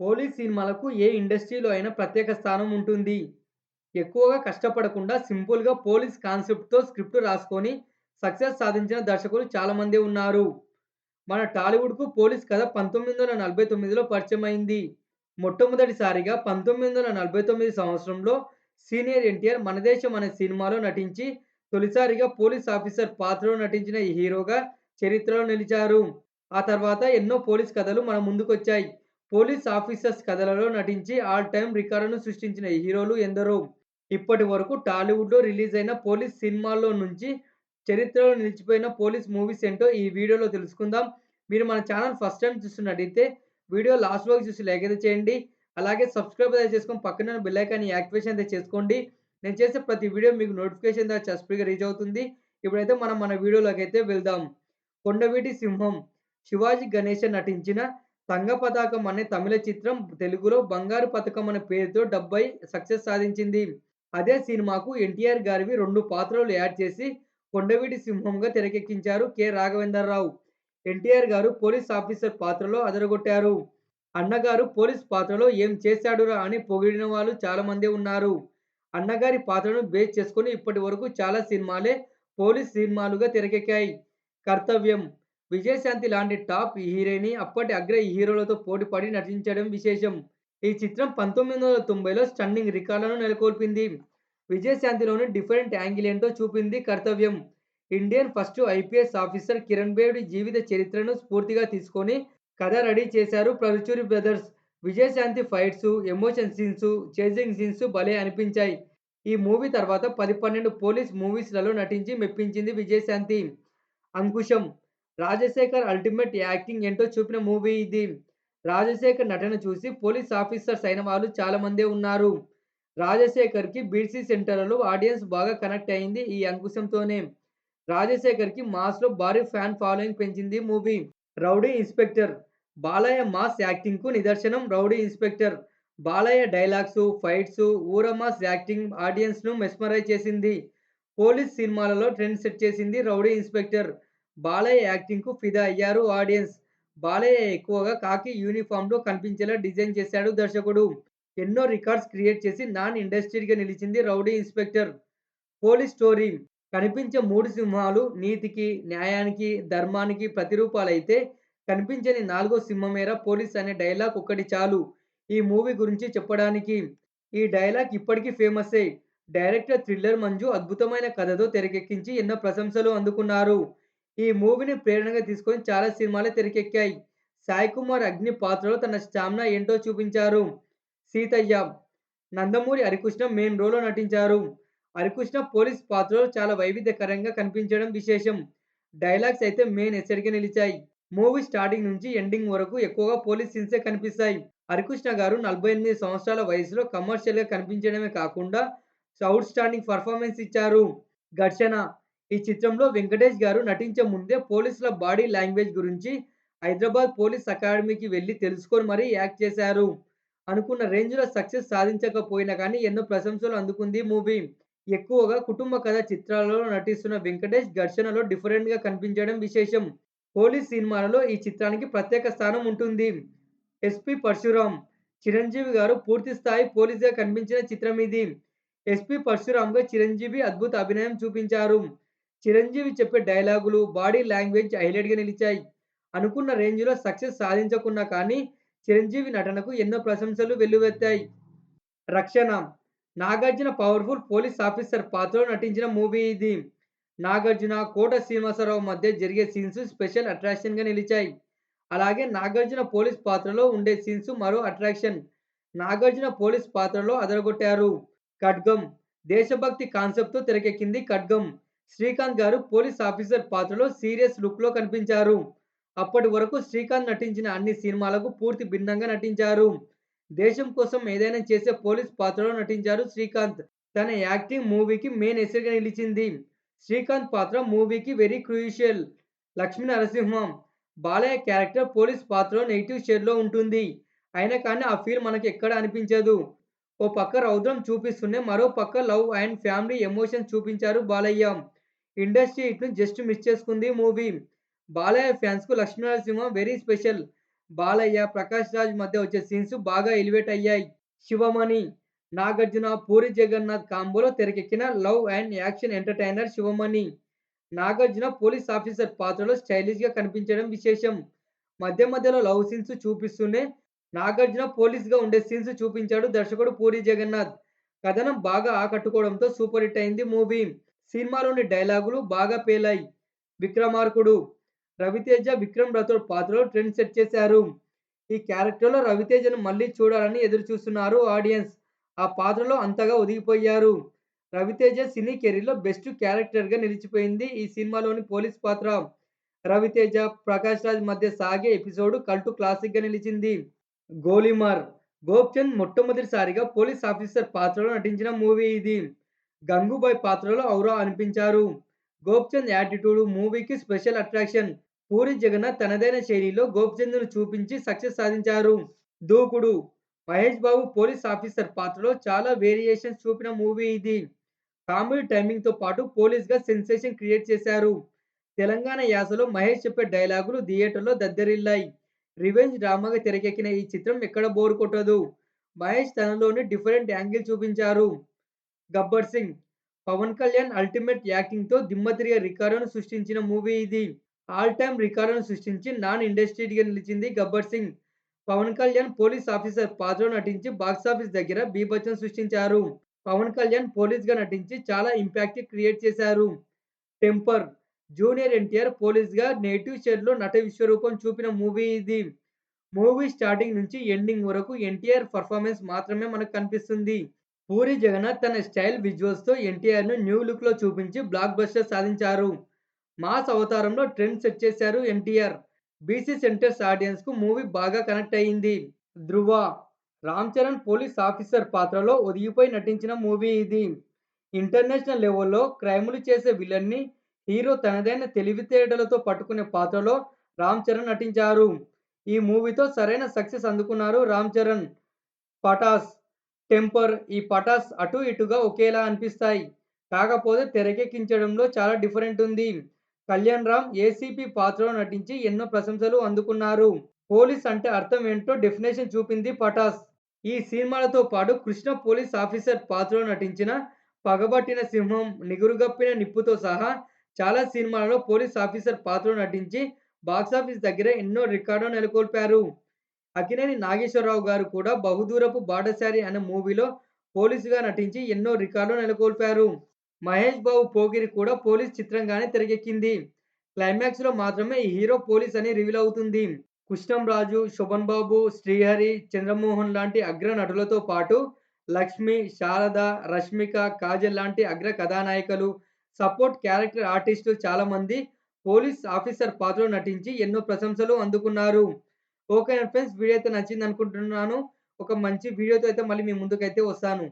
Police సినిమాలకు ఏ ఇండస్ట్రీలో అయినా ప్రత్యేక స్థానం ఉంటుంది. ఎక్కువగా కష్టపడకుండా సింపుల్‌గా పోలీస్ కాన్సెప్ట్‌తో స్క్రిప్ట్ రాసుకొని సక్సెస్ సాధించిన దర్శకులు చాలామందే ఉన్నారు. మన టాలీవుడ్‌కు పోలీస్ కథ 1949లో పరిచయమైంది. మొట్టమొదటిసారిగా 1949 సంవత్సరంలో సీనియర్ ఎన్టీఆర్ 'మనదేశం' అనే సినిమాలో నటించి తొలిసారిగా పోలీస్ ఆఫీసర్ పాత్రలో నటించిన ఈ హీరోగా చరిత్రలో నిలిచారు. ఆ తర్వాత ఎన్నో పోలీస్ కథలు మన ముందుకొచ్చాయి. పోలీస్ ఆఫీసర్స్ కథలలో నటించి ఆల్ టైమ్ రికార్డును సృష్టించిన హీరోలు ఎందరో! ఇప్పటి వరకు టాలీవుడ్‌లో అయిన పోలీస్ సినిమాల్లో నుంచి చరిత్రలో నిలిచిపోయిన పోలీస్ మూవీస్ ఏంటో ఈ వీడియోలో తెలుసుకుందాం. మీరు మన ఛానల్ ఫస్ట్ టైం చూస్తున్నట్టయితే వీడియో లాస్ట్ వరకు చూసి లైక్ అయితే చేయండి. అలాగే సబ్స్క్రైబ్ అయితే చేసుకొని పక్కన ఉన్న బెల్ ఐకాన్‌ని యాక్టివేషన్ అయితే చేసుకోండి. నేను చేసే ప్రతి వీడియో మీకు నోటిఫికేషన్ ద్వారా చస్పీగా రీచ్ అవుతుంది. ఇప్పుడైతే మనం మన వీడియోలోకి అయితే వెళ్దాం. 'కొండవీటి సింహం' శివాజీ గణేశన్ నటించిన 'తంగ పతాకం' అనే తమిళ చిత్రం తెలుగులో 'బంగారు పథకం అనే పేరుతో డెబ్బై సక్సెస్ సాధించింది. అదే సినిమాకు ఎన్టీఆర్ గారివి రెండు పాత్రలు యాడ్ చేసి 'కొండవీటి సింహం'గా తెరకెక్కించారు కె. రాఘవేంద్రరావు. ఎన్టీఆర్ గారు పోలీస్ ఆఫీసర్ పాత్రలో అదరగొట్టారు. అన్నగారు పోలీస్ పాత్రలో ఏం చేశాడురా అని పొగిడిన వాళ్ళు చాలామందే ఉన్నారు. అన్నగారి పాత్రను బేస్ చేసుకుని ఇప్పటి వరకు చాలా సినిమాలే పోలీస్ సినిమాలుగా తెరకెక్కాయి. 'కర్తవ్యం' విజయశాంతి లాంటి టాప్ హీరోయిన్ అప్పటి అగ్ర హీరోలతో పోటీపడి నటించడం విశేషం. ఈ చిత్రం 1990లో స్టన్నింగ్ రికార్డులను నెలకొల్పింది. విజయశాంతిలోని డిఫరెంట్ యాంగిల్ ఏంటో చూపింది 'Kartavyam'. Indian first IPS officer Kiran Bedi జీవిత చరిత్రను స్ఫూర్తిగా తీసుకొని కథ రెడీ చేశారు Paruchuri brothers. Vijayashanti fights, emotion scenes, chasing scenes భలే అనిపించాయి. ఈ మూవీ తర్వాత పది పన్నెండు పోలీస్ మూవీస్‌లలో నటించి మెప్పించింది విజయశాంతి. 'అంకుశం' రాజశేఖర్ అల్టిమేట్ యాక్టింగ్ ఏంటో చూపిన మూవీ ఇది. రాజశేఖర్ నటన చూసి పోలీస్ ఆఫీసర్స్ అయిన వాళ్ళు చాలామందే ఉన్నారు. రాజశేఖర్‌కి బీసీ సెంటర్లో ఆడియన్స్ బాగా కనెక్ట్ అయింది ఈ 'అంకుశం'తోనే. రాజశేఖర్‌కి మాస్‌లో భారీ ఫ్యాన్ ఫాలోయింగ్ పెంచింది movie. 'Rowdy inspector' Balayya mass యాక్టింగ్‌కు నిదర్శనం 'rowdy inspector'. Balayya dialogues, fights, ఊర మాస్ యాక్టింగ్ ఆడియన్స్‌ను మెస్మరైజ్ చేసింది. పోలీస్ సినిమాలలో ట్రెండ్ సెట్ చేసింది 'రౌడీ ఇన్స్‌పెక్టర్'. బాలయ్య యాక్టింగ్‌కు ఫిదా అయ్యారు ఆడియన్స్. బాలయ్య ఎక్కువగా కాకి యూనిఫామ్లో కనిపించేలా డిజైన్ చేశాడు దర్శకుడు. ఎన్నో రికార్డ్స్ క్రియేట్ చేసి నాన్ ఇండస్ట్రీగా నిలిచింది 'రౌడీ ఇన్స్‌పెక్టర్'. పోలీస్ స్టోరీ కనిపించే మూడు సింహాలు నీతికి, న్యాయానికి, ధర్మానికి ప్రతిరూపాలైతే కనిపించని నాలుగో సింహమేర పోలీస్ అనే డైలాగ్ ఒక్కటి చాలు ఈ మూవీ గురించి చెప్పడానికి. ఈ డైలాగ్ ఇప్పటికీ ఫేమస్సే. డైరెక్టర్ థ్రిల్లర్ మంజు అద్భుతమైన కథతో తెరకెక్కించి ఎన్నో ప్రశంసలు అందుకున్నారు. ఈ మూవీని ప్రేరణగా తీసుకొని చాలా సినిమాలే తెరకెక్కాయి. సాయికుమార్ అగ్ని పాత్రలో తన స్టామినా ఏంటో చూపించారు. 'సీతయ్య' నందమూరి హరికృష్ణ మెయిన్ రోల్‌లో నటించారు. హరికృష్ణ పోలీస్ పాత్రలో చాలా వైవిధ్యకరంగా కనిపించడం విశేషం. డైలాగ్స్ అయితే మెయిన్ ఎసరిగా నిలిచాయి. మూవీ స్టార్టింగ్ నుంచి ఎండింగ్ వరకు ఎక్కువగా పోలీస్ సీన్సే కనిపిస్తాయి. హరికృష్ణ గారు 48 సంవత్సరాల వయసులో కమర్షియల్‌గా కనిపించడమే కాకుండా ఔట్ స్టాండింగ్ పర్ఫార్మెన్స్ ఇచ్చారు. 'ఘర్షణ' ఈ చిత్రంలో వెంకటేష్ గారు నటించే ముందే పోలీసుల బాడీ లాంగ్వేజ్ గురించి హైదరాబాద్ పోలీస్ అకాడమీకి వెళ్ళి తెలుసుకొని మరీ యాక్ట్ చేశారు. అనుకున్న రేంజ్‌లో సక్సెస్ సాధించకపోయినా కానీ ఎన్నో ప్రశంసలు అందుకుంది మూవీ. ఎక్కువగా కుటుంబ కథ చిత్రాలలో నటిస్తున్న వెంకటేష్ 'ఘర్షణ'లో డిఫరెంట్‌గా కనిపించడం విశేషం. పోలీస్ సినిమాలలో ఈ చిత్రానికి ప్రత్యేక స్థానం ఉంటుంది. ఎస్పి పరశురాం' చిరంజీవి గారు పూర్తి స్థాయి పోలీస్‌గా కనిపించిన చిత్రం ఇది ఎస్పి పరశురాంగా చిరంజీవి అద్భుత అభినయం చూపించారు. చిరంజీవి చెప్పే డైలాగులు, బాడీ లాంగ్వేజ్ హైలైట్‌గా నిలిచాయి. అనుకున్న రేంజ్‌లో సక్సెస్ సాధించకున్నా కానీ చిరంజీవి నటనకు ఎన్నో ప్రశంసలు వెల్లువెత్తాయి. 'రక్షణ' నాగార్జున పవర్‌ఫుల్ పోలీస్ ఆఫీసర్ పాత్రలో నటించిన మూవీ ఇది. నాగార్జున, కోట శ్రీనివాసరావు మధ్య జరిగే సీన్స్ స్పెషల్ అట్రాక్షన్‌గా నిలిచాయి. అలాగే నాగార్జున పోలీస్ పాత్రలో ఉండే సీన్స్ మరో అట్రాక్షన్. నాగార్జున పోలీస్ పాత్రలో అదరగొట్టారు. 'ఖడ్గం' దేశభక్తి కాన్సెప్ట్‌తో తెరకెక్కింది 'ఖడ్గం'. శ్రీకాంత్ గారు పోలీస్ ఆఫీసర్ పాత్రలో సీరియస్ లుక్‌లో కనిపించారు. అప్పటి వరకు శ్రీకాంత్ నటించిన అన్ని సినిమాలకు పూర్తి భిన్నంగా నటించారు. దేశం కోసం ఏదైనా చేసే పోలీస్ పాత్రలో నటించారు శ్రీకాంత్. తన యాక్టింగ్ మూవీకి మెయిన్ ఎసరిగా నిలిచింది. శ్రీకాంత్ పాత్ర మూవీకి very crucial. 'Lakshmi Narasimham' Balayya character police పాత్రలో నెగిటివ్ షేడ్‌లో ఉంటుంది. అయినా కానీ ఆ ఫీల్ మనకు ఎక్కడ అనిపించదు. ఓ పక్క రౌద్రం చూపిస్తూనే మరో పక్క లవ్ అండ్ ఫ్యామిలీ ఎమోషన్ చూపించారు బాలయ్య. ఇండస్ట్రీ ఇట్ను జస్ట్ మిస్ చేసుకుంది మూవీ. బాలయ్య ఫ్యాన్స్‌కు కు నరసింహం' వెరీ స్పెషల్. బాలయ్య, ప్రకాష్ రాజ్ మధ్య వచ్చే సీన్స్ బాగా ఎలివేట్ అయ్యాయి. 'శివమణి' నాగార్జున, పూరి జగన్నాథ్ కాంబోలో తెరకెక్కిన love and action entertainer 'Shivamani'. Nagarjuna police officer పాత్రలో స్టైలిష్‌గా కనిపించడం విశేషం. మధ్య మధ్యలో లవ్ సీన్స్ చూపిస్తూనే నాగార్జున పోలీస్‌గా ఉండే సీన్స్ చూపించాడు దర్శకుడు పూరి జగన్నాథ్. కథనం బాగా ఆకట్టుకోవడంతో సూపర్ హిట్ అయింది మూవీ. సినిమాలోని డైలాగులు బాగా పేలాయి. 'విక్రమార్కుడు' రవితేజ విక్రమ్ రథోడ్ పాత్రలో ట్రెండ్ సెట్ చేశారు. ఈ క్యారెక్టర్‌లో రవితేజను మళ్ళీ చూడాలని ఎదురు చూస్తున్నారు ఆడియన్స్. ఆ పాత్రలో అంతగా ఒదిగిపోయారు. రవితేజ సినీ కెరీర్‌లో బెస్ట్ క్యారెక్టర్‌గా నిలిచిపోయింది ఈ సినిమాలోని పోలీస్ పాత్ర. రవితేజ, ప్రకాష్ రాజ్ మధ్య సాగే ఎపిసోడ్ కల్టు క్లాసిక్‌గా నిలిచింది. గోలిమార్ గోప్చంద్ మొట్టమొదటిసారిగా పోలీస్ ఆఫీసర్ పాత్రలో నటించిన మూవీ ఇది. గంగూబాయ్ పాత్రలో ఔరా అనిపించారు. గోప్చంద్ యాటిట్యూడ్ మూవీకి స్పెషల్ అట్రాక్షన్. పూరి జగన్నాథ్ తనదైన శైలిలో గోప్చంద్ను చూపించి సక్సెస్ సాధించారు. 'దూకుడు' మహేష్ బాబు పోలీస్ ఆఫీసర్ పాత్రలో చాలా వేరియేషన్స్ చూపిన మూవీ ఇది. కామెడీ టైమింగ్‌తో పాటు పోలీస్‌గా సెన్సేషన్ క్రియేట్ చేశారు. తెలంగాణ యాసలో మహేష్ చెప్పే డైలాగులు థియేటర్‌లో దద్దరిల్లాయి. రివెంజ్ డ్రామాగా తెరకెక్కిన ఈ చిత్రం ఎక్కడ బోరు కొట్టదు. మహేష్ తనలోని డిఫరెంట్ యాంగిల్ చూపించారు. 'గబ్బర్ సింగ్' పవన్ కళ్యాణ్ అల్టిమేట్ యాక్టింగ్‌తో దిమ్మ తిరిగే రికార్డును సృష్టించిన మూవీ ఇది. ఆల్ టైమ్ రికార్డును సృష్టించి నాన్ ఇండస్ట్రీగా నిలిచింది 'గబ్బర్ సింగ్'. పవన్ కళ్యాణ్ పోలీస్ ఆఫీసర్ పాత్రలో నటించి బాక్సాఫీస్ దగ్గర బీభత్సం సృష్టించారు. పవన్ కళ్యాణ్ పోలీస్‌గా నటించి చాలా ఇంపాక్ట్ క్రియేట్ చేశారు. 'టెంపర్' జూనియర్ ఎన్టీఆర్ పోలీస్‌గా నేటివ్ షేడ్‌లో నట విశ్వరూపం చూపిన మూవీ ఇది. మూవీ స్టార్టింగ్ నుంచి ఎండింగ్ వరకు ఎన్టీఆర్ పర్ఫార్మెన్స్ మాత్రమే మనకు కనిపిస్తుంది. పూరి జగన్నాథ్ తన స్టైల్ విజువల్స్‌తో ఎన్టీఆర్‌ను న్యూ లుక్‌లో చూపించి బ్లాక్ బస్టర్ సాధించారు. మాస్ అవతారంలో ట్రెండ్ సెట్ చేశారు ఎన్టీఆర్. బీసీ సెంటర్స్ ఆడియన్స్‌కు మూవీ బాగా కనెక్ట్ అయింది. ధృవ రామ్ చరణ్ పోలీస్ ఆఫీసర్ పాత్రలో ఒదిగిపోయి నటించిన మూవీ ఇది. ఇంటర్నేషనల్ లెవెల్‌లో క్రైములు చేసే విలన్ని హీరో తనదైన తెలివితేటలతో పట్టుకునే పాత్రలో రామ్ చరణ్ నటించారు. ఈ మూవీతో సరైన సక్సెస్ అందుకున్నారు రామ్ చరణ్. 'పటాస్', 'టెంపర్' ఈ 'పటాస్' అటు ఇటుగా ఒకేలా అనిపిస్తాయి. కాకపోతే తెరకెక్కించడంలో చాలా డిఫరెంట్ ఉంది. కళ్యాణ్ రామ్ ఏసీపీ పాత్రలో నటించి ఎన్నో ప్రశంసలు అందుకున్నారు. పోలీస్ అంటే అర్థం ఏంటో డెఫినేషన్ చూపింది 'పటాస్'. ఈ సినిమాలతో పాటు కృష్ణ పోలీస్ ఆఫీసర్ పాత్రలో నటించిన 'పగబట్టిన సింహం', 'నిగురుగప్పిన నిప్పు'తో సహా చాలా సినిమాలలో పోలీస్ ఆఫీసర్ పాత్రలో నటించి బాక్సాఫీస్ దగ్గర ఎన్నో రికార్డులు నెలకొల్పారు. అక్కినేని నాగేశ్వరరావు గారు కూడా 'బహుదూరపు బాటసారి' అనే మూవీలో పోలీసుగా నటించి ఎన్నో రికార్డులు నెలకొల్పారు. మహేష్ బాబు 'పోకిరి' కూడా పోలీస్ చిత్రంగానే తెరకెక్కింది. క్లైమాక్స్‌లో మాత్రమే ఈ హీరో పోలీస్ అని రివీల్ అవుతుంది. కృష్ణంరాజు, శోభన్ బాబు, శ్రీహరి, చంద్రమోహన్ లాంటి అగ్ర నటులతో పాటు లక్ష్మి, శారద, రష్మిక, కాజల్ లాంటి అగ్ర కథానాయికలు, సపోర్ట్ క్యారెక్టర్ ఆర్టిస్టులు చాలామంది పోలీస్ ఆఫీసర్ పాత్రలో నటించి ఎన్నో ప్రశంసలు అందుకున్నారు. ఓకే ఫ్రెండ్స్ వీడియో అయితే నచ్చింది అనుకుంటున్నాను ఒక మంచి వీడియోతో అయితే మళ్ళీ మీ ముందుకైతే వస్తాను.